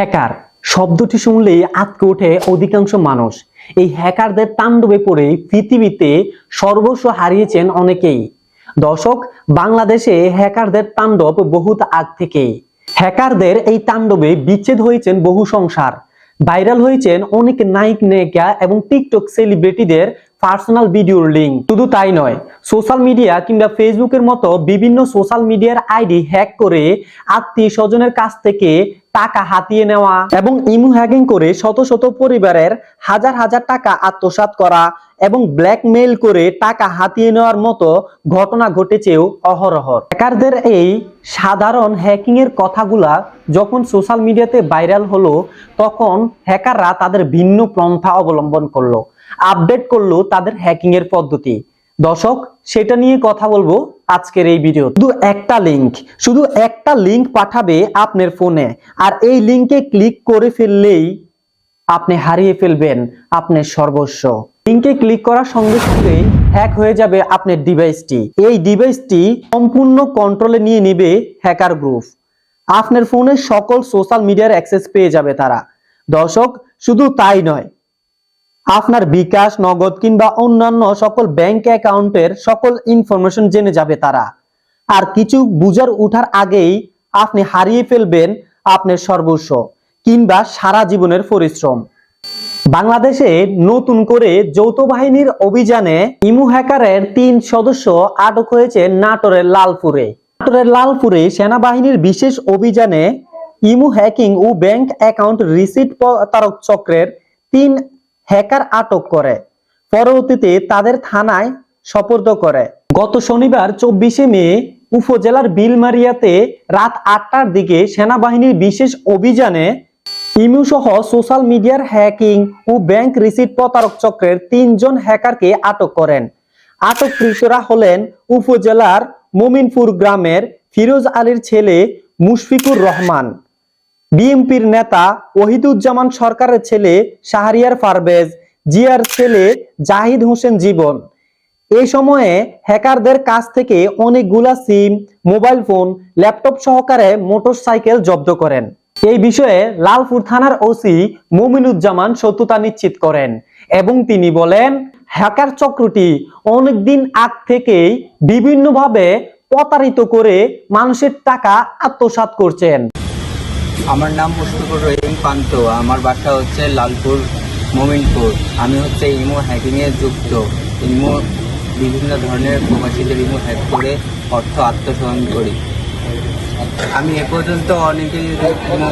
Hacker. শব্দটি শুনলেই আতকে ওঠে অধিকাংশ মানুষ। এই হ্যাকারদের তাণ্ডবে পড়ে পৃথিবীতে সর্বস্ব হারিয়েছেন অনেকেই। দর্শক, বাংলাদেশে হ্যাকারদের তাণ্ডব বহুত আগ থেকেই। হ্যাকারদের এই তাণ্ডবে বিচ্ছেদ হয়েছেন বহু সংসার। ভাইরাল হয়েছেন অনেক নায়িক নায়িকা এবং টিকটক সেলিব্রিটিদের পার্সোনাল ভিডিওর লিঙ্ক শুধু তাই নয়, সোশ্যাল মিডিয়া কিংবা ফেসবুকের মতো বিভিন্ন সোশ্যাল মিডিয়ার আইডি হ্যাক করে আত্মীয় স্বজনের কাছ থেকে টাকা হাতিয়ে নেওয়া এবং ইমু হ্যাকিং করে শত শত পরিবারের হাজার হাজার টাকা আত্মসাৎ করা এবং ব্ল্যাকমেইল করে টাকা হাতিয়ে নেওয়ার মতো ঘটনা ঘটেছেও অহরহ হ্যাকারদের এই সাধারণ হ্যাকিং এর কথাগুলা যখন সোশ্যাল মিডিয়াতে ভাইরাল হলো, তখন হ্যাকাররা তাদের ভিন্ন পন্থা অবলম্বন করল, আপডেট করল তাদের হ্যাকিং এর পদ্ধতি। দর্শক, সেটা নিয়ে কথা বলব আজকের এই ভিডিও শুধু একটা লিংক শুধু একটা লিংক পাঠাবে আপনার ফোনে আর এই লিংকে ক্লিক করে ফেললেই আপনি হারিয়ে ফেলবেন আপনার সর্বস্ব। লিংকে ক্লিক করার সঙ্গে সঙ্গে হ্যাক হয়ে যাবে আপনার ডিভাইসটি এই ডিভাইসটি সম্পূর্ণ কন্ট্রোলে নিয়ে নেবে হ্যাকার গ্রুপ আপনার ফোনে সকল সোশ্যাল মিডিয়ার অ্যাক্সেস পেয়ে যাবে তারা। দর্শক, শুধু তাই নয় আপনার বিকাশ, নগদ কিংবা অন্যান্য সকল ব্যাংক অ্যাকাউন্টের সকল ইনফরমেশন জেনে যাবে তারা। আর কিছু বুঝার উঠার আগেই আপনি হারিয়ে ফেলবেন আপনার সর্বস্ব কিংবা সারা জীবনের পরিশ্রম। বাংলাদেশে নতুন করে যৌথ বাহিনীর অভিযানে ইমু হ্যাকারের তিন সদস্য আটক হয়েছে নাটোরের লালপুরে। নাটোরের লালপুরে সেনাবাহিনীর বিশেষ অভিযানে ইমু হ্যাকিং ও ব্যাংক অ্যাকাউন্ট রিসিট প্রতারক চক্রের তিন হ্যাকার আটক করে। পরবর্তীতে তাদের থানায় সোপর্দ করে। গত শনিবার চব্বিশে মে উপজেলার বিলমারিয়াতে রাত আটটার দিকে সেনাবাহিনীর বিশেষ অভিযানে ইমু সহ সোশ্যাল মিডিয়ার হ্যাকিং ও ব্যাংক রিসিট প্রতারক চক্রের তিনজন হ্যাকারকে আটক করেন। আটককৃতরা হলেন উপজেলার মোমিনপুর গ্রামের ফিরোজ আলীর ছেলে মুশফিকুর রহমান। বিএনপির নেতা ওহিদুজ্জামান সরকারের ছেলে শাহরিয়ার পারভেজ জিয়ার ছেলে জাহিদ হোসেন জীবন। এই সময়ে হ্যাকারদের কাছ থেকে অনেকগুলা সিম, মোবাইল ফোন, ল্যাপটপ সহকারে মোটরসাইকেল জব্দ করেন। এই বিষয়ে লালপুর থানার ওসি মুমিনুজ্জামান সত্যতা নিশ্চিত করেন এবং তিনি বলেন, হ্যাকার চক্রটি অনেকদিন আগ থেকেই বিভিন্নভাবে প্রতারিত করে মানুষের টাকা আত্মসাৎ করছেন। আমার নাম মুশফিকুর রহিম পান্ত। আমার বাসা হচ্ছে লালপুর, মোমিনপুর। আমি হচ্ছে ইমো হ্যাকিংয়ে যুক্ত। ইমো বিভিন্ন ধরনের প্রবাসীদের ইমো হ্যাক করে অর্থ আত্মসাৎ করি। আমি এ পর্যন্ত অনেকেই ইমো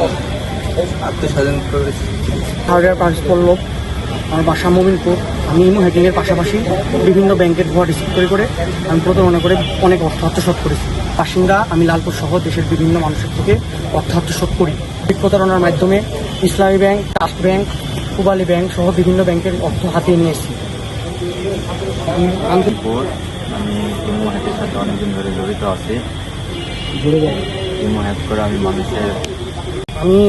আত্মসাধন করেছি। কাজ করল আমার বাসা মোবিনপুর আমি ইমো হ্যাকিংয়ের পাশাপাশি বিভিন্ন ব্যাংকের ভুয়া রিসিভ করে করে আমি প্রতারণা করে অনেক অর্থ আত্মসাৎ করেছি। বাসিন্দা আমি লালপুর সহ দেশের বিভিন্ন মানুষের থেকে অর্থ আত্মসাৎ করি। প্রতারণার মাধ্যমে Islami bank trust bank Pubali bank সহ বিভিন্ন ব্যাংকের অর্থ হাতিয়ে নিয়েছি আমি ইমো সাথে অনেকদিন ধরে জড়িত আছি। ইমো করে আমি মানুষের আমি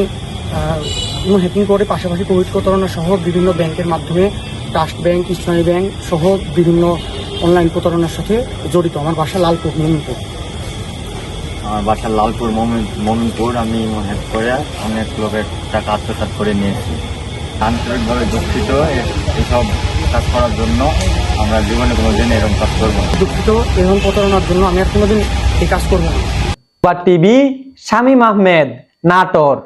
ইমো করে পাশাপাশি কোভিড প্রতারণা সহ বিভিন্ন ব্যাংকের মাধ্যমে ট্রাস্ট ব্যাংক ইসলামী ব্যাংক সহ বিভিন্ন অনলাইন প্রতারণার সাথে জড়িত। আমার বাসা লালপুর মোমিনপুর আমার বাসা লালপুর মোমিন মোমিনপুর আমি হেল্প করে অনেক লোকের টাকা আত্মসাত করে নিয়েছি। আন্তরিকভাবে দুঃখিত এসব কাজ করার জন্য আমরা জীবনে কোনো দিন এরকম কাজ করব না। দুঃখিত এরকম প্রতারণার জন্য আমি আর কোনোদিন এই কাজ করব না। বা টিভি শামীম আহমেদ নাটোর।